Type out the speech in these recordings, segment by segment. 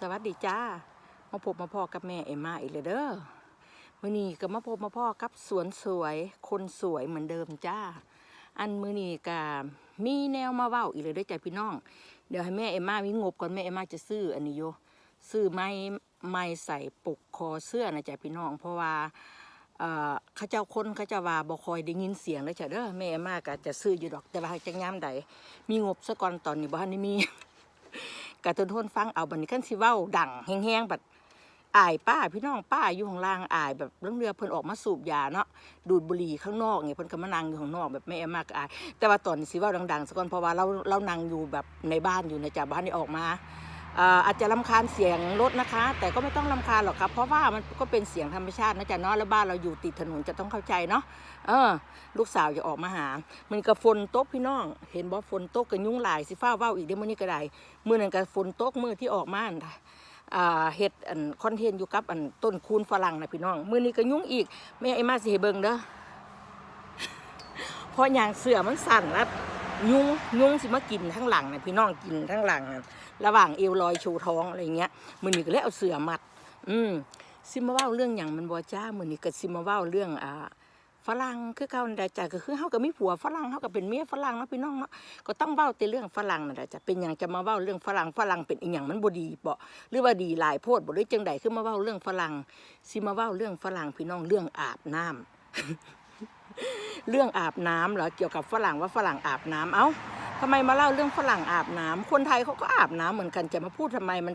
สวัสดีจ้า มาพบมาพ่อกับแม่เอ็มมาอีกเลยเด้อมือนี้ก็มาพบมาพ่อกับสวนสวยคนสวยเหมือนเดิมจ้า อันมือนี้ก็มีแนวมาเว้าอีกเลยด้อจ้าพี่น้อง เดี๋ยวให้แม่เอ็มมามีงงบก่อนแม่เอ็มมาจะซื้ออันนี้โยซื้อไม้ไม้ใส่ปกคอเสื้อนะจ้าพี่น้อง เพราะว่าข้าเจ้าคนข้าเจ้าว่าบ่คอยได้ยินเสียงเลยจ้ะเด้อแม่เอ็มมาก็จะซื้ออยู่ดอกแต่ว่าจะยามใดมีงบซะก่อนตอนนี้บ่ทันได้มี กะทนทนฟังเอาบัดนี้ขั้นสิเว้าดังแห้งๆบัดอายป้าพี่น้องป้าอยู่ข้างล่างอายแบบเรื่องเรือเพิ่นออกมาสูบยาเนาะดูดบุหรี่ข้างนอกเนี่ยเพิ่นก็มานั่งอยู่ข้างนอกแบบไม่มากอาย แต่ว่าตอนนี้สิเว้าดังๆสะก่อนเพราะว่าเราเรานั่งอยู่แบบในบ้านอยู่นะจ๊ะบ้านนี่ออกมา อาจจะลำคาญเสียงรถนะคะ แต่ก็ไม่ต้องลำคาญหรอกครับ เพราะว่ามันก็เป็นเสียงธรรมชาตินะจ๊ะเนาะแล้วบ้านเราอยู่ติดถนนจะต้องเข้าใจเนาะเออ ลูกสาวจะออกมาหามันก็ฝนตกพี่น้อง เห็นบ่ฝนตกก็ยุ่งหลายสิฟ้าว้าอีกเดี๋ยวมื้อนี้ก็ได้มื้อนั้นก็ฝนตกมื้อที่ออกมาอั่นน่ะอ่าเฮ็ดอันคอนเทนต์อยู่กับอันต้นคูนฝรั่งนะพี่น้องมื้อนี้ก็ยุ่งอีกแม่ไอ้มาสิเบิ่งเด้อเพราะอย่างเสือมันสั่นแล้ว ยุงยุงสิมากินทั้งหลังนะพี่น้องกินทั้งหลังนะระหว่างเอวลอยชูท้องอะไรเงี้ยมื้อนี้ก็เลยเอาเสือมัด อืมสิมาว้าเรื่องหยังมันบ่จ้ามื้อนี้ก็สิมาว้าเรื่องอ่าฝรั่งคือเก่านั่นแหละจ้ะก็คือเฮาก็มีผัวฝรั่งเฮาก็เป็นเมียฝรั่งเนาะพี่น้องเนาะก็ต้องเว้าแต่เรื่องฝรั่งนั่นแหละจ้ะเป็นหยังจะมาเว้าเรื่องฝรั่งฝรั่งเป็นอีหยังมันบ่ดีเบ่หรือว่าดีหลายโพดบ่หรือจังใดคือมาเว้าเรื่องฝรั่งสิมาเว้าเรื่องฝรั่งพี่น้องเรื่องอาบน้ำ เรื่องอาบน้ำเหรอเกี่ยวกับฝรั่งว่าฝรั่งอาบน้ำเอ้าทำไมมาเล่าเรื่องฝรั่งอาบน้ำคนไทยเขาก็อาบน้ำเหมือนกันจะมาพูดทำไมมัน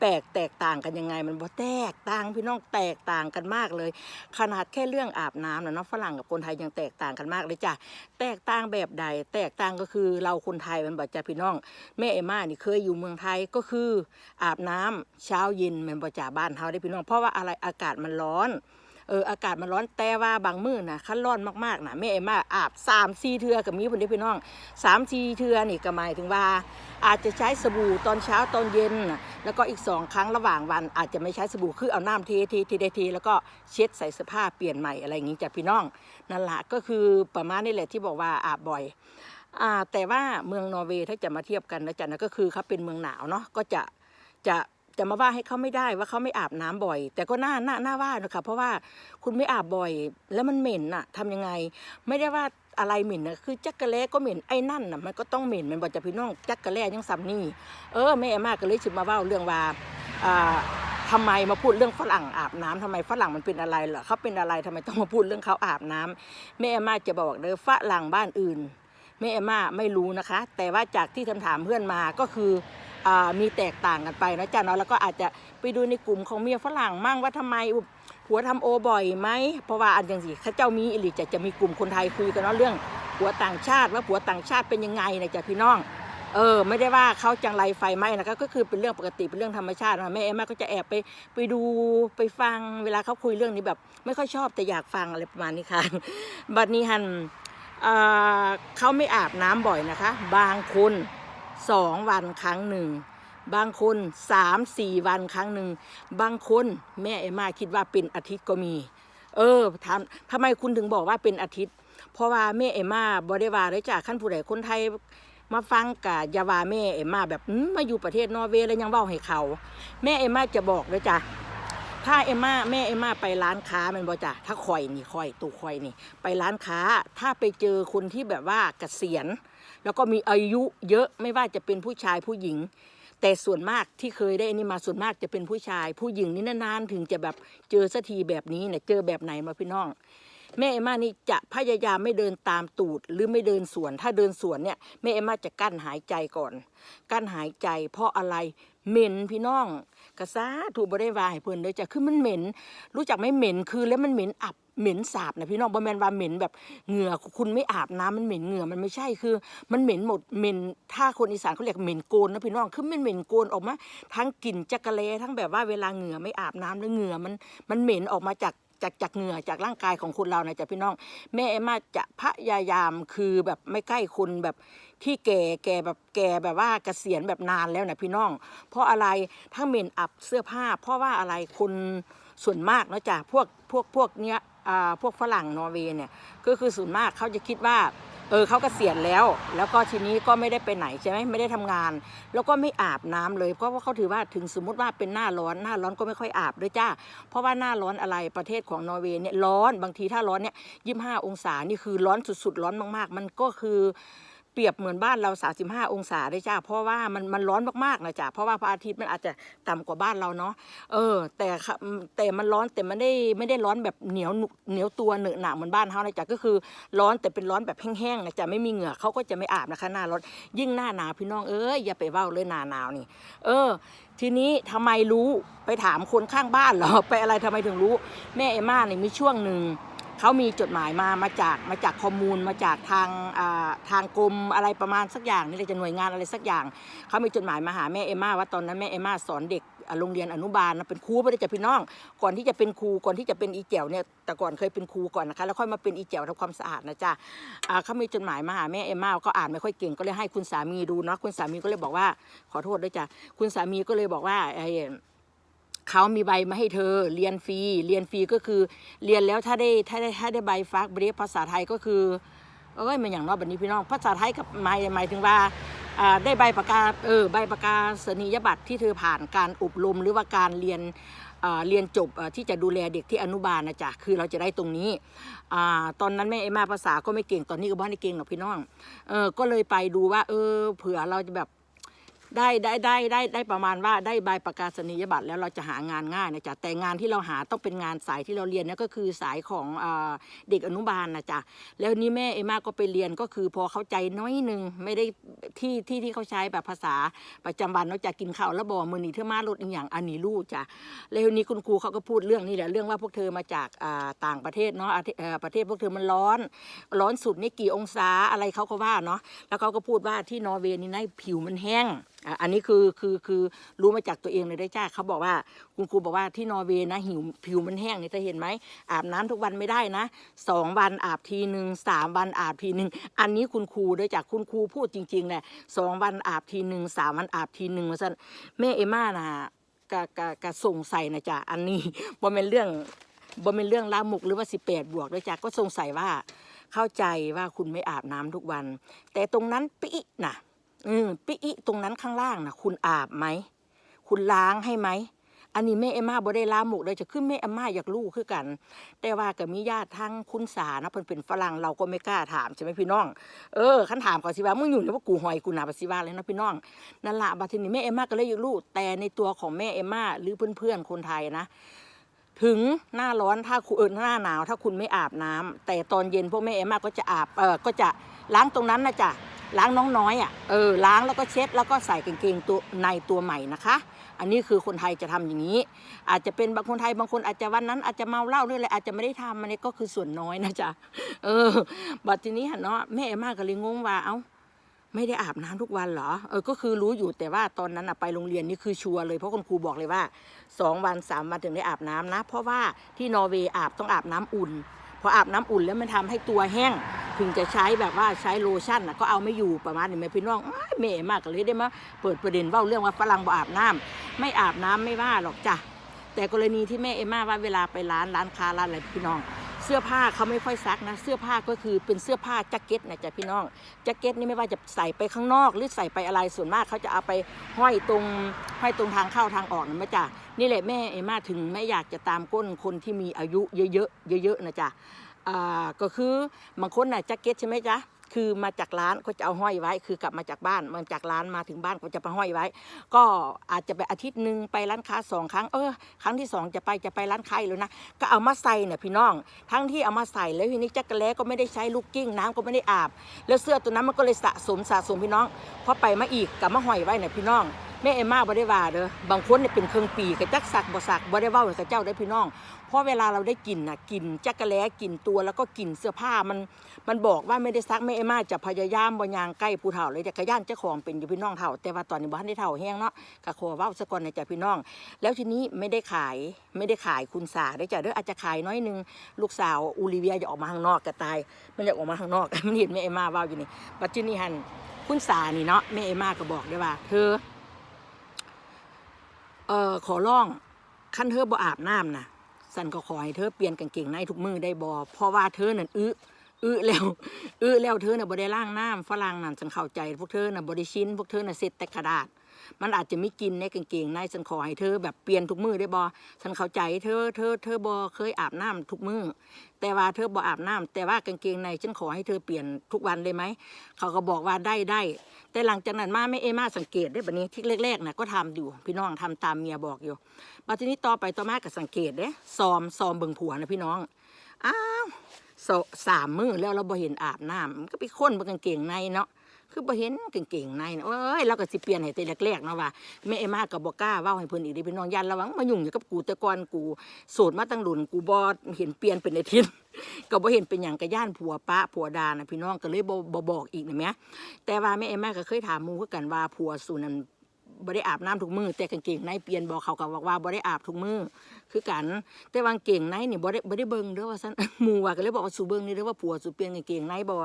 แปลกแตกต่างกันยังไง มันบ่แตกต่างพี่น้องแตกต่างกันมากเลย ขนาดแค่เรื่องอาบน้ำนะเนาะฝรั่งกับคนไทยยังแตกต่างกันมากเลยจ้ะแตกต่างแบบใด แตกต่างก็คือเราคนไทยมันบอจ้ะพี่น้อง แม่เอม่านี่เคยอยู่เมืองไทยก็คืออาบน้ำเช้าเย็นมันบ่จ่าบ้านเฮาได้พี่น้องเพราะว่าอะไรอากาศมันร้อน เอออากาศมันร้อนแต่ว่าบางมื้อนะคันร้อนมากๆนะแม่เอม่าอาบสามสี่เทือกับมีคนนี้พี่น้องสามสี่เทือนี่ก็หมายถึงว่า อาจจะใช้สบู่ตอนเช้าตอนเย็น แล้วก็อีกสองครั้งระหว่างวันอาจจะไม่ใช้สบู่คือเอาน้ำเทเทเทเทเทแล้วก็เช็ดใส่เสื้อผ้าเปลี่ยนใหม่อะไรอย่างงี้จ้ะพี่น้องนั่นแหละก็คือประมาณนี้แหละที่บอกว่าอาบบ่อยอ่าแต่ว่าเมืองนอร์เวย์ถ้าจะมาเทียบกันนะจ๊ะนะก็คือเขาเป็นเมืองหนาวเนาะก็จะจะ จะมาว่าให้เขาไม่ได้ว่าเขาไม่อาบน้ำบ่อย แต่ก็น่าน่าน่าว่านะคะเพราะว่าคุณไม่อาบบ่อย แล้วมันเหม็นน่ะทำยังไง ไม่ได้ว่าอะไรเหม็นนะคือจักกะแลก็เหม็นไอ้นั่นน่ะมันก็ต้องเหม็นมันบอกจะพี่น้องจักกะแลยังซ้ำนี่เออแม่มากก็เลยชิมมาว่าเรื่องว่าอ่าทำไมมาพูดเรื่องฝรั่งอาบน้ำทำไมฝรั่งมันเป็นอะไรเหรอเขาเป็นอะไรทำไมต้องมาพูดเรื่องเขาอาบน้ำแม่มาจะบอกเด้อฝรั่งบ้านอื่นแม่เอมม่าไม่รู้นะคะ แต่ว่าจากที่ทำถามเพื่อนมาก็คือ มีแตกต่างกันไปนะจ๊ะเนาะแล้วก็อาจจะไปดูในกลุ่มของเมียฝรั่งมั่งว่าทำไมผัวทำโอบ่อยไหมเพราะว่าอันอย่างสิข้าเจ้ามีอิลิจะจะมีกลุ่มคนไทยคุยกันเนาะเรื่องผัวต่างชาติว่าผัวต่างชาติเป็นยังไงนะจ๊ะพี่น้องเออไม่ได้ว่าเขาจังไรไฟไหม้นะคะก็คือเป็นเรื่องปกติเป็นเรื่องธรรมชาตินะแม่เอมม่าก็จะแอบไปไปดูไปฟังเวลาเขาคุยเรื่องนี้แบบ ไม่ค่อยชอบแต่อยากฟังอะไรประมาณนี้ค่ะบัดนี้ฮันเเขาไม่อาบน้ำบ่อยนะคะ บางคน สองวันครั้งหนึ่ง บางคนสามสี่วันครั้งหนึ่ง บางคนแม่เอมมาคิดว่าเป็นอาทิตย์ก็มี เออทำทำไมคุณถึงบอกว่าเป็นอาทิตย์ เพราะว่าแม่เอมมาบริวารได้จากขั้นผู้ใดคนไทยมาฟังกับยาวาแม่เอมมาแบบมาอยู่ประเทศนอร์เวย์แล้วยังเว้าให้เขา แม่เอมมาจะบอกเลยจ้ะถ้าเอมมาแม่เอมมาไปร้านค้ามันบ่จ้ะถ้าคอยนี่คอยตูคอยนี่ ไปร้านค้าถ้าไปเจอคนที่แบบว่าเกษียณ แล้วก็มีอายุเยอะไม่ว่าจะเป็นผู้ชายผู้หญิง แต่ส่วนมากที่เคยได้อันนี้มาส่วนมากจะเป็นผู้ชาย ผู้หญิงนี่นานๆถึงจะแบบเจอสักทีแบบนี้เนี่ยเจอแบบไหนมาพี่น้อง แม่เอมมานี่จะพยายามไม่เดินตามตูดหรือไม่เดินสวน ถ้าเดินสวนเนี่ยแม่เอมมาจะกั้นหายใจก่อน กั้นหายใจ เพราะอะไรเหม็นพี่น้องกระซาถูกบริวารให้เพิ่นเลยจ้ะคือมันเหม็น รู้จักไหมเหม็นคือแล้วมันเหม็นอับเหม็นสาบนะพี่น้องบ่แมนว่าเหม็นแบบเหงื่อคุณไม่อาบน้ำมันเหม็นเหงื่อมันไม่ใช่คือ มันเหม็นหมดเหม็นถ้าคนอีสานเขาเรียกเหม็นโกนนะพี่น้องคือมันเหม็นโกนออกมาทั้งกลิ่นจักระเลทั้งแบบว่าเวลาเหงื่อไม่อาบน้ำแล้วเหงื่อมันมันเหม็นออกมาจาก จากจากเหงื่อจากร่างกายของคนเรานะจ๊ะพี่น้อง แม่เอมมาจะพยายามคือแบบไม่ใกล้คนแบบที่แก่แก่แบบแก่แบบว่าเกษียณแบบนานแล้วนะพี่น้อง เพราะอะไรทั้งเหม็นอับเสื้อผ้า เพราะว่าอะไรคนส่วนมากเนาะจ้ะพวกพวกพวกเนี้ยอ่าพวกฝรั่งนอร์เวย์เนี่ยก็คือส่วนมากเขาจะคิดว่า เออเขากเกษียณแล้ว แล้วก็ทีนี้ก็ไม่ได้ไปไหนใช่ไหมไม่ได้ทำงาน แล้วก็ไม่อาบน้ำเลย เพราะว่าเขาถือว่าถึงสมมติว่าเป็นหน้าร้อนหน้าร้อนก็ไม่ค่อยอาบด้วยจ้า เพราะว่าหน้าร้อนอะไรประเทศของนอร์เวย์เนี่ยร้อนบางทีถ้าร้อนเนี่ยยี่ห้าองศานี่คือร้อนสุดๆร้อนมากๆ มันก็คือ เปรียบเหมือนบ้านเรา 35 องศาได้จ้าเพราะว่ามันมันร้อนมากๆนะจ้าเพราะว่าพระอาทิตย์มันอาจจะต่ำกว่าบ้านเราเนาะเออ แต่แต่มันร้อนแต่มันได้ไม่ได้ร้อนแบบเหนียวหนุเหนียวตัวเหนอะหนะเหมือนบ้านเขานะจ๊ะก็คือร้อนแต่เป็นร้อนแบบแห้งๆนะจ๊ะไม่มีเหงื่อเขาก็จะไม่อาบนะคะหน้าร้อนยิ่งหน้าหนาวพี่น้องเอ้ยอย่าไปเว้าเลยหน้าหนาวนี่ เออ ทีนี้ทำไมรู้ไปถามคนข้างบ้านเหรอไปอะไรทำไมถึงรู้ แม่เอมม่าเนี่ยมีช่วงหนึ่ง เขามีจดหมายมามาจากมาจากข้อมูลมาจากทางทางกรมอะไรประมาณสักอย่างนี่เลยจะหน่วยงานอะไรสักอย่าง เขามีจดหมายมาหาแม่เอมม่าว่าตอนนั้นแม่เอมม่าสอนเด็กโรงเรียนอนุบาลนะเป็นครูไม่ได้จะพี่น้อง ก่อนที่จะเป็นครูก่อนที่จะเป็นอีแจ๋วเนี่ยแต่ก่อนเคยเป็นครูก่อนนะคะแล้วค่อยมาเป็นอีแจ๋วทำความสะอาดนะจ๊ะเขามีจดหมายมาหาแม่เอมม่าก็อ่านไม่ค่อยเก่งก็เลยให้คุณสามีดูเนาะคุณสามีก็เลยบอกว่าขอโทษด้วยจ้ะคุณสามีก็เลยบอกว่าไอ้ เขามีใบมาให้เธอเรียนฟรีเรียนฟรีก็คือเรียนแล้วถ้าได้ถ้าได้ถ้าได้ใบฟักเบรฟภาษาไทยก็คือเอ้ยมันอย่างนอกบัดนี้พี่น้องภาษาไทยกับหมายหมายถึงว่าได้ใบประกาศเออใบประกาศนียบัตรที่เธอผ่านการอบรมหรือว่าการเรียนเรียนจบที่จะดูแลเด็กที่อนุบาลนะจ๊ะคือเราจะได้ตรงนี้อตอนนั้นแม่เอมาภาษาก็ไม่เก่งตอนนี้ก็บ้านได้เก่งหรอกพี่น้องเออก็เลยไปดูว่า เออเผื่อเราจะแบบ ได้ได้ได้ได้ได้ประมาณว่าได้ใบประกาศนียบัตรแล้วเราจะหางานง่ายนะจ๊ะแต่งานที่เราหาต้องเป็นงานสายที่เราเรียนเนี่ยก็คือสายของเอเด็กอนุบาลนะจ๊ะแล้วนี่แม่เอมาก็ไปเรียนก็คือพอเข้าใจน้อยหนึงไม่ได้ที่ที่ที่เขาใช้แบบภาษาประจำวันเนอกจากกินข้าวแล้วบอกมือนีเธอมาลดอีกอย่างอันนี้รู้จ้ะแล้วนี้คุณครูเขาก็พูดเรื่องนี้แหละเรื่องว่าพวกเธอมาจากาต่างประเทศเนาะประเทศพวกเธอมันร้อน ร้อนสุดนี่กี่องศาอะไรเขาก็ว่าเนาะแล้วเขาก็พูดว่าที่นอร์เวย์นี่นะผิวมันแห้งอันนี้คือคือคือรู้มาจากตัวเองเลยได้จ้าเขาบอกว่าคุณครูบอกว่าที่นอร์เวย์นะหิวผิวมันแห้งนี่เธอเห็นไหมอาบน้ำทุกวันไม่ได้นะสองวันอาบทีหนึ่งสามวันอาบทีหนึ่งอันนี้คุณครูได้จากคุณครูพูดจริงๆแหละสองวันอาบทีหนึ่งสามวันอาบทีหนึ่งมาสั่นแม่เอม่านะกะกะกะสงสัยนะจ๊ะอันนี้บ่เป็นเรื่องบ่เป็นเรื่องลามกหรือว่าสิบแปดบวกด้วยจ้ะก็สงสัยว่าเข้าใจว่าคุณไม่อาบน้ำทุกวัน แต่ตรงนั้นปิน่ะ อืมปิอิตรงนั้นข้างล่างนะคุณอาบไหม คุณล้างให้ไหม อันนี้แม่เอมม่าบ่ได้ล้าหมกเลยจะขึ้นแม่เอมม่าอยากรู้คือกัน แต่ว่าก็มีญาติทั้งคุณสานะเพิ่นเป็นฝรั่งเราก็ไม่กล้าถามใช่ไหมพี่น้อง เออคันถามก่อสิว่ามึงอยู่ในว่ากูหอยกูหนาปสิว่าเลยนะพี่น้อง นั่นละบัดทีนี้แม่เอมม่าก็เลยอยากรู้แต่ในตัวของแม่เอมม่าหรือเพื่อนๆคนไทยนะถึงหน้าร้อนถ้าคุณเออหน้าหนาว ถ้าคุณไม่อาบน้ำแต่ตอนเย็นพวกแม่เอมม่าก็จะอาบเออก็จะล้างตรงนั้นนะจ๊ะ ล้างน้องน้อยอะเออล้างแล้วก็เช็ดแล้วก็ใส่กางเกงตัวในตัวใหม่นะคะ อันนี้คือคนไทยจะทำอย่างนี้ อาจจะเป็นบางคนไทยบางคนอาจจะวันนั้นอาจจะเมาเหล้าหรืออะไรอาจจะไม่ได้ทำอันนี้ก็คือส่วนน้อยนะจ๊ะเออบัดทีนี้หันเนาะแม่เอมากก็เลยงงว่าเอ้าไม่ได้อาบน้ำทุกวันเหรอ เออ ก็คือรู้อยู่แต่ว่าตอนนั้นอะไปโรงเรียนนี่คือชัวร์เลย เพราะคุณครูบอกเลยว่าสองวันสามวันถึงได้อาบน้ำนะ เพราะว่าที่นอร์เวย์อาบต้องอาบน้ำอุ่น พออาบน้ำอุ่นแล้วมันทำให้ตัวแห้งถึงจะใช้แบบว่าใช้โลชั่นนะก็เอาไม่อยู่ประมาณนี้แม่พี่น้องอ้ายแม่มากเลยได้มาเปิดประเด็นว่าเรื่องว่าฝรั่งบ่อาบน้ำไม่อาบน้ำไม่ว่าหรอกจ้ะแต่กรณีที่แม่เอมม่าว่าเวลาไปร้านร้านค้าร้านอะไรพี่น้อง เสื้อผ้าเขาไม่ค่อยซักนะ เสื้อผ้าก็คือเป็นเสื้อผ้าแจ็คเก็ตนะจ๊ะพี่น้องแจ็คเก็ตนี่ไม่ว่าจะใส่ไปข้างนอก หรือใส่ไปอะไรส่วนมากเขาจะเอาไปห้อยตรงห้อยตรงทางเข้าทางออกนะแม่จ๊ะนี่แหละแม่เอมม่าถึงไม่อยากจะตามก้นคนที่มีอายุเยอะๆเยอะๆนะจ๊ะอ่าก็คือบางคนน่ะแจ็คเก็ตใช่ไหมจ๊ะ คือมาจากร้านก็จะเอาห้อยไว้ คือกลับมาจากบ้านมาจากร้านมาถึงบ้านก็จะไปห้อยไว้ ก็อาจจะไปอาทิตย์หนึ่งไปร้านค้าสองครั้งเออครั้งที่สองจะไปจะไปร้านค้าอีกแล้วนะก็เอามาใส่เนี่ยพี่น้อง ทั้งที่เอามาใส่แล้วทีนี้จักรแล้ก็ไม่ได้ใช้ลูกกิ้งน้ำก็ไม่ได้อาบ แล้วเสื้อตัวนั้นมันก็เลยสะสมสะสมพี่น้องพอไปมาอีกกลับมาห้อยไว้เนี่ยพี่น้อง แม่เอมม่าบ่ได้ว่าเด้อบางคนเนี่ยเป็นเครื่องปีกับจักสักบ่สักบ่ได้เว้ากับเจ้าได้พี่น้อง เพราะเวลาเราได้กลิ่นน่ะกลิ่นจักรแล้กลิ่นตัวแล้วก็กลิ่นเสื้อผ้ามันมันบอกว่าไม่ได้ซักแม่เอมม่าจะพยายามบ่ยางใกล้ผู้เฒ่าเลยแต่กระย่านเจ้าของเป็นอยู่พี่น้องเฒ่า แต่ว่าตอนนี้บ่ทันได้เฒ่าแห้งเนาะกะขอเว้าซะก่อนนะจ๊ะพี่น้อง แล้วทีนี้ไม่ได้ขายไม่ได้ขายคุณสาได้จ้ะเด้ออาจจะขายน้อยนึงลูกสาวอูลิเวียจะออกมาข้างนอกกะตาย มันอยากออกมาข้างนอกมันเห็นแม่เอมม่าว้าอยู่นี่ปัจจุบันหันคุณสานี่เนาะแม่เอมมาก็บอกได้ว่าเธอ เอ่อขอร้องขั้นเธอบ่อาบน้ำนะสันก็ขอให้เธอเปลี่ยนกางเกงในทุกมือได้บ่เพราะว่าเธอนั่นอึอึแล้วอึแล้วเธอน่ะบ่ได้ล้างน้ำฝรั่งนั่นฉันเข้าใจ พวกเธอน่ะบ่ได้ชิ้น พวกเธอน่ะเซ็จแต่กระดาษ มันอาจจะไมีกลินในกางเกงในฉันขอให้เธอแบบเปลี่ยนทุกมือได้บ่ฉันเข้าใจเธอเธอเธอบ่เคยอาบน้ำทุกมือแต่ว่าเธอบ่อาบน้ำแต่ว่ากางเกงในฉันขอให้เธอเปลี่ยนทุกวันได้ไหมเขาก็บอกว่าได้ได้ แต่หลังจากนั้นมาไม่เอมาสังเกตได้แบบนี้ที่แรกๆนะก็ทำอยู่ พี่น้องทำตามเมียบอกอยู่บัดทีนี้ต่อไปต่อมาก็สังเกตเด้ซอมซอมเบิ่งผัวนะพี่น้องอ้าวสามมือแล้วเราบ่เห็นอาบน้ำมันก็ไปค้นบนกางเกงในเนาะ คือบ่เห็นเก่งเกงในนะเอ้ยเราก็สิเปลี่ยนให้แต่แรกๆเนาะว่าแม่เอมาก็บ่กล้าเว้าให้เพิ่นอีกเด้พี่น้องยันระวังมายุ่งอยู่กับกูแต่ก่อนกูโสดมาตั้งดุนกูบ่เห็นเปลี่ยนเป็นอาทิตย์ก็บ่เห็นเป็นหยังก็ย่านผัวปะผัวดานะพี่น้องก็เลยบ่บ่บอกอีกนะแม่แต่ว่าแม่เอมาก็เคยถามหมู่คือกันว่าผัวสูนั้น บ่ได้อาบน้ำถุงมือ แต่กางเกงในเปลี่ยนบอกเขากับอกว่าบ่ได้อาบถุงมือ คือกันแต่วางเกงในนี่บ่ได้บ่ได้เบิ่งเด้อว่าซั่นหมู่ว่าก็เลยบอกว่าสู่เบิ่งนี่เด้อว่าผัวสู่เปลี่ยนกางเกงในบ่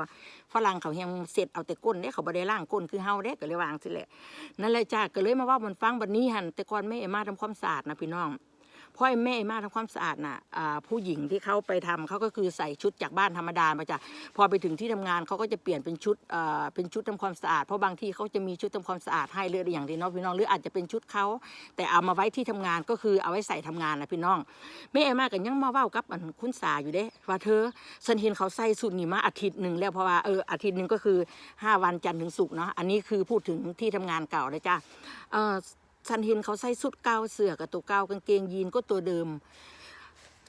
ฝรั่งเขายังเสร็จเอาแต่ก้นเด้เขาบ่ได้ล้างก้นคือเฮาเด้ก็เลยวางสิแหละนั่นแหละจ้าก็เลยมาว่ามันฟังบัดนี้หั่นแต่ก่อนแม่เอมาทำความสะอาดนะพี่น้อง พ่อแม่เอมาทำความสะอาดน่ะผู้หญิงที่เขาไปทำเขาก็คือใส่ชุดจากบ้านธรรมดามาจ้ะพอไปถึงที่ทำงานเขาก็จะเปลี่ยนเป็นชุดเป็นชุดทำความสะอาดเพราะบางที่เขาจะมีชุดทำความสะอาดให้เลืออย่างที่น้องพี่น้องหรืออาจจะเป็นชุดเขาแต่เอามาไว้ที่ทำงานก็คือเอาไว้ใส่ทำงานนะพี่น้องแม่เอมากันยังมาเว้ากับอันคุณสาอยู่เด้ว่าเธอฉันเห็นเขาใส่สุดนี่มาอาทิตย์หนึ่งแล้วเพราะว่าเอออาทิตย์หนึ่งก็คือห้าวันจันทร์ถึงศุกร์เนาะอันนี้คือพูดถึงที่ทำงานเก่าเลยจ้า ฉันเห็นเขาใส่สุดเก่าเสื้อกับตัวเก่ากางเกงยีนก็ตัวเดิม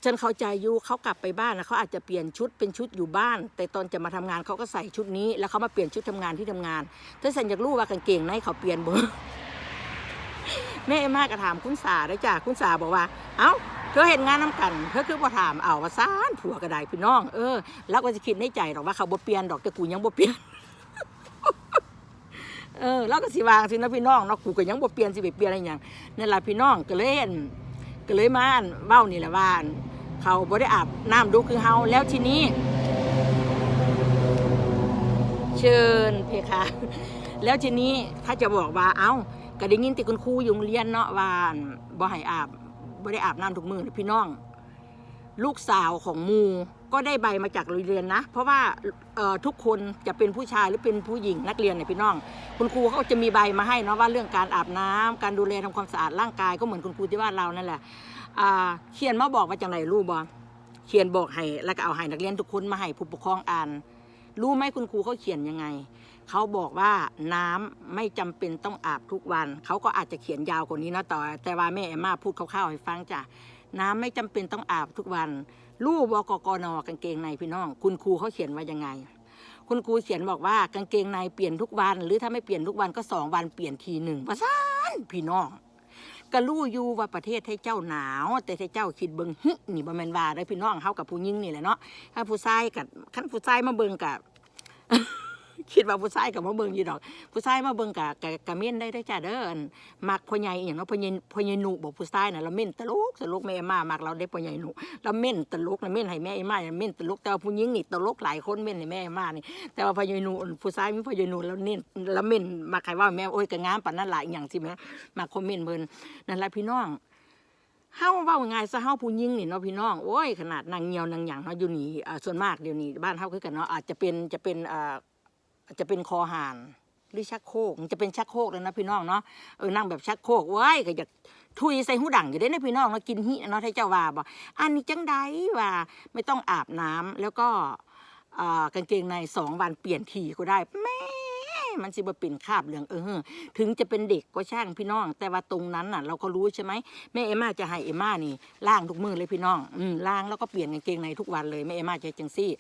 ฉันเข้าใจอยู่เขากลับไปบ้านนะเขาอาจจะเปลี่ยนชุดเป็นชุดอยู่บ้าน แต่ตอนจะมาทำงานเขาก็ใส่ชุดนี้ แล้วเขามาเปลี่ยนชุดทำงานที่ทำงานถ้าฉันอยากรู้ว่ากางเกงในเขาเปลี่ยนบ่แม่เอมากระถามคุณสาได้จ้ะคุณสาบอกว่า เอ้าเธอเห็นงานน้ำกันเธอคือบ่ถามเอาว่าซ่านผัวกระไดพี่น้องเออแล้วก็จะคิดในใจหรอกว่าเขาบ่เปลี่ยนดอกแต่กูยังบ่เปลี่ยน เออแล้วก็สิวางสินะพี่น้องเนาะกูก็ยังบ่เปลี่ยนสิไปเปลี่ยนอะไรอย่างนั่นล่ะพี่น้องก็เลยก็เลยมานเว้านี่แหละว่านเขาบ่ได้อาบน้ำดูคือเฮาแล้วทีนี้ เชิญเพคะแล้วทีนี้ถ้าจะบอกว่าเอ้าก็ได้ยินต่คุณครูอยู่โรงเรียนเนาะว่านบ่ให้อาบบ่ได้อาบน้ำทุกมือพี่น้อง ลูกสาวของมู ก็ได้ใบมาจากโรงเรียนนะ เพราะว่าทุกคนจะเป็นผู้ชายหรือเป็นผู้หญิงนักเรียนเนี่ยพี่น้อง คุณครูเขาจะมีใบมาให้เนาะว่าเรื่องการอาบน้ำการดูแลทำความสะอาดร่างกายก็เหมือนคุณครูที่บ้านเรานั่นแหละเขียนมาบอกมาจากไหนรู้บ่เขียนบอกให้แล้วก็เอาให้นักเรียนทุกคนมาให้ผู้ปกครองอ่าน รู้ไหมคุณครูเขาเขียนยังไงเขาบอกว่าน้ำไม่จำเป็นต้องอาบทุกวัน เขาก็อาจจะเขียนยาวกว่านี้นะต่อ แต่ว่าแม่แอมมาพูดคร่าวๆให้ฟังจ้ะ น้ำไม่จำเป็นต้องอาบทุกวัน รูปบกกนกางเกงในพี่น้อง คุณครูเขาเขียนว่ายังไง คุณครูเขียนบอกว่ากางเกงในเปลี่ยนทุกวัน หรือถ้าไม่เปลี่ยนทุกวันก็สองวันเปลี่ยนทีหนึ่งประสานพี่น้องก็รู้อยู่ว่าประเทศให้เจ้าหนาว แต่ให้เจ้าคิดเบิงหึนี่บ่แม่นว่าได้พี่น้องเฮากับผู้หญิงนี่แหละเนาะถ้าผู้ชายกับคันผู้ชายมาเบิงกับ คิดว่าผู้ชายกับมาเบิงอยู่ดอก ผู้ชายมาเบิงกับกับกับเม่นได้ได้อจ้าเด้ออันมักพ่อใหญ่อหย่างเนาะพ่อใหญ่พ่อใหญ่หนุบอกผู้ชายน่ะเราเม่นตลกตลกแม่มามักเราได้พ่อใหญ่หนุเราเม่นตลกนะเม่นให้แม่มาเนี่ยเม่นตลกแต่ว่าผู้หญิงนี่ตลกหลายคนเม่นให้แม่มานี่แต่ว่าพ่อใหญ่หนุผู้ชายมีพ่อใหญ่หนุแล้วเน้นแล้วเม่นมาใครว่าแม่โอ้ยก็งามปานนั้นหลายอย่างสิแม่มาคอมเมนต์เพิ่นนั่นแหละพี่น้อง เฮาเว้าง่ายซะเฮาผู้หญิงนี่เนาะพี่น้องโอ้ยขนาดนางเหี่ยวนางหยังเนาะอยู่นี่อ่าส่วนมากเดี๋ยวนี้บ้านเฮาคือกันเนาะอาจจะเป็นจะเป็นอ่า จะเป็นคอหานหรือชักโครกมันจะเป็นชักโครกแล้วนะพี่น้องเนาะเออนั่งแบบชักโครกว้ยก็อยากทุยใส่หูดังอยู่ได้นะพี่น้องเนาะกินหิเนาะถ้าเจ้าว่าบ่อันนี้จังใดว่าไม่ต้องอาบน้ำแล้วก็กางเกงในสองวันเปลี่ยนทีก็ได้แม่มันสิบ่เป็นคาบเหลืองเออถึงจะเป็นเด็กก็ช่างพี่น้อง แต่ว่าตรงนั้นน่ะ เราก็รู้ใช่ไหมแม่เอมมาจะให้เอมมานี่ล้างทุกมือเลยพี่น้องอืมล้างแล้วก็เปลี่ยนกางเกงในทุกวันเลยแม่เอมมาจะจังซี่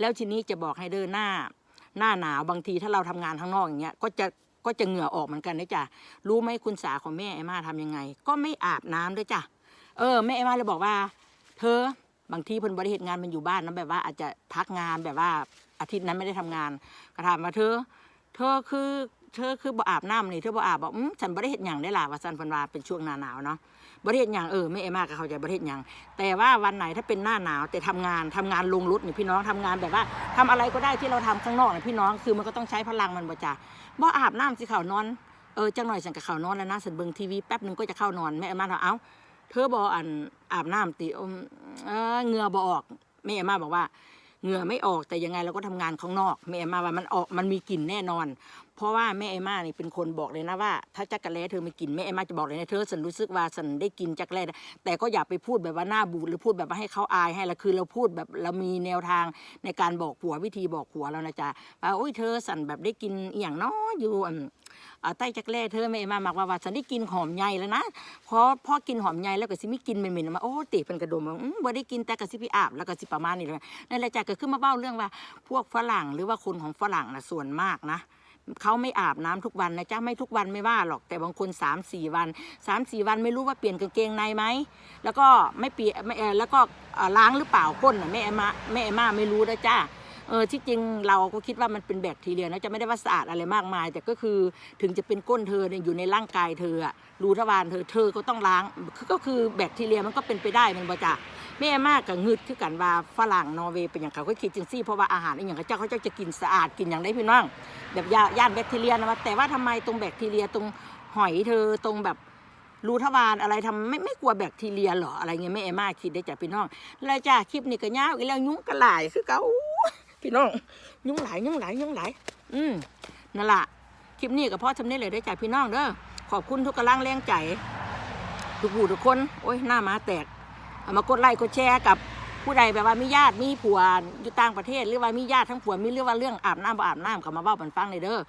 แล้วทีนี้จะบอกให้เดินหน้า หน้าหนาวบางทีถ้าเราทำงานข้างนอกอย่างเงี้ยก็จะก็จะเหงื่อออกเหมือนกันนะจ๊ะรู้ไหมคุณสาของแม่ไอมมาทำยังไง ก็ไม่อาบน้ำด้วยจ้ะเออแม่ไอมมาเลยบอกว่า เธอบางทีเพิ่นบริเหตุงานมันอยู่บ้านนะแบบว่าอาจจะพักงานแบบว่าอาทิตย์นั้นไม่ได้ทำงาน ก็ถามมาเธอ เธอคือ เธอคือบ่อาบน้ำนี่เธอบ่อาบบอกอืมฉันบ่ได้เฮ็ดหยังได้ล่ะว่าซันเพิ่นว่าเป็นช่วงหน้าหนาวเนาะบ่ได้เฮ็ดหยังเออแม่เอมากก็เข้าใจบ่ได้เฮ็ดหยังแต่ว่าวันไหนถ้าเป็นหน้าหนาว แต่ทำงานทำงานลงรุดนี่พี่น้องทำงานแบบว่าทำอะไรก็ได้ที่เราทำข้างนอกนะพี่น้องคือมันก็ต้องใช้พลังมันบ่จ้ะบ่อาบน้ำสิเข้านอนเออจังหน่อยฉันก็เข้านอนแล้วนะฉันเบิ่งทีวีแป๊บหนึงก็จะเข้านอนแม่เอมาว่าเอ้าเธอบ่อันอาบน้ำติอมเออเหงื่อบ่ออกแม่เอมาบอกว่า เหงื่อไม่ออกแต่ยังไงเราก็ทำงานข้างนอกแม่เอมาว่ามันออกมันมีกลิ่นแน่นอน เพราะว่าแม่เอมานี่เป็นคนบอกเลยนะว่า ถ้าจักรแล้เธอไม่กินแม่เอมาจะบอกเลยนะเธอฉันรู้สึกว่าฉันได้กินจักรแล้แต่ก็อย่าไปพูดแบบว่าหน้าบูดหรือพูดแบบว่าให้เขาอายให้ละคือเราพูดแบบเรามีแนวทางในการบอกผัววิธีบอกผัวเรานะจ๊ะว่าโอ้ยเธอสันแบบได้กินอย่างน้ออยู่อันอ่า ใต้จักแล้เธอแม่มมามักว่าว่าฉันได้กินหอมใหญ่แล้วนะพอพอกินหอมใหญ่แล้วก็สิไม่กินเหม็นๆมาโอ้ติเป็นกระดมว่าอืมบ่ได้กินแต่ก็สิไปอาบแล้วก็สิประมาณนี้เลยนั่นแหละจ้ะก็ขึ้นมาเบ้าเรื่องว่า พวกฝรั่งหรือว่าคนของฝรั่งนะส่วนมากนะเขาไม่อาบน้ำทุกวันนะจ๊ะไม่ทุกวันไม่ว่าหรอกแต่บางคน3าสี่วัน3าสี่วันไม่รู้ว่าเปลี่ยนกางเกงในไหมแล้วก็ไม่เปลี่ยนแล้วก็ล้างหรือเปล่าก้นน่ะแม่เอมมาแม่เอมมาไม่รู้นะจ้า เออที่จริงเราก็คิดว่ามันเป็นแบคทีเรียนะจะไม่ได้ว่าสะอาดอะไรมากมาย แต่ก็คือถึงจะเป็นก้นเธอเนี่ยอยู่ในร่างกายเธออะรูทวารเธอเธอก็ต้องล้างคือก็คือแบคทีเรียมันก็เป็นไปได้มันบ่จ้ะแม่มมากกับงึดคือกันว่าฝรั่งนอร์เวย์เป็นอย่างเขาก็คิดจังซี่เพราะว่าอาหารอย่างเขาเจ้าเขาเจ้าจะกินสะอาดกินอย่างได้พี่น้องแบบยาย่านแบคทีเรียนะว่าแต่ว่าทำไมตรงแบคทีเรียตรงหอยเธอตรงแบบรูทวารอะไรทำไม่ไม่กลัวแบคทีเรียหรออะไรเงี้ยแม่เอม่าคิดได้จากพี่น้องแล้วจ้าคลิปนี้ก็ยาวอีกแล้วยุงกระหลายคือเก่า พี่น้องยุ่งหลายยุ่งหลายยุ่งหลายอืมนั่นละคลิปนี้ก็พอทำนี้เลยได้จากพี่น้องเด้อขอบคุณทุกกำลังแรงใจทุกผู้ทุกคน โอ้ยหน้ามาแตกเอามากดไลค์กดแชร์กับผู้ใดแบบว่ามีญาติมีผัวอยู่ต่างประเทศ หรือว่ามีญาติทั้งผัวมีเรื่องว่าเรื่องอาบน้ำบ่อาบน้ำก็มาเบ้าปันฟังเลยเด้อ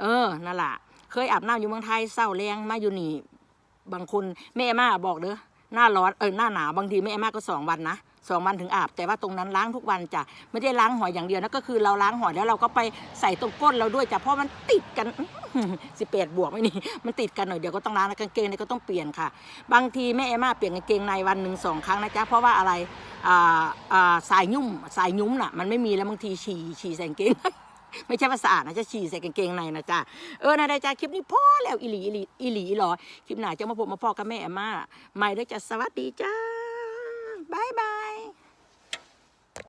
เออนั่นล่ะเคยอาบน้ำอยู่เมืองไทยเศร้าแรงมาอยู่นี่บางคนแม่มาบอกเด้อ หน้าร้อนเออหน้าหนาวบางทีแม่มาก็สองวันนะสองวันถึงอาบ แต่ว่าตรงนั้นล้างทุกวันจ้ะไม่ได้ล้างหอยอย่างเดียวนะก็คือเราล้างหอยแล้วเราก็ไปใส่ตรงก้นเราด้วยจ้ะเพราะมันติดกันสิบแปดบวกไม่นี่มันติดกันหน่อยเดี๋ยวก็ต้องล้างกางเกงเนี่ยก็ต้องเปลี่ยนค่ะ บางทีแม่เอม่าเปลี่ยนกางเกงในวันหนึ่งสองครั้งนะจ๊ะเพราะว่าอะไรอ่าอ่าสายยุ่มสายยุ้มน่ะมันไม่มีแล้วบางทีฉี่ฉี่ใส่กางเกง ไม่ใช่ภาษานะจะฉี่ใส่กางเกงในนะจ้าเออนะไจ้าคลิปนี้พอแล้วอิหลีอิหลีอิหลีหรอคลิปหน้าจะมาพบมาพ่อกับแม่มาใหม่ได้จะสวัสดีจ้าบายบาย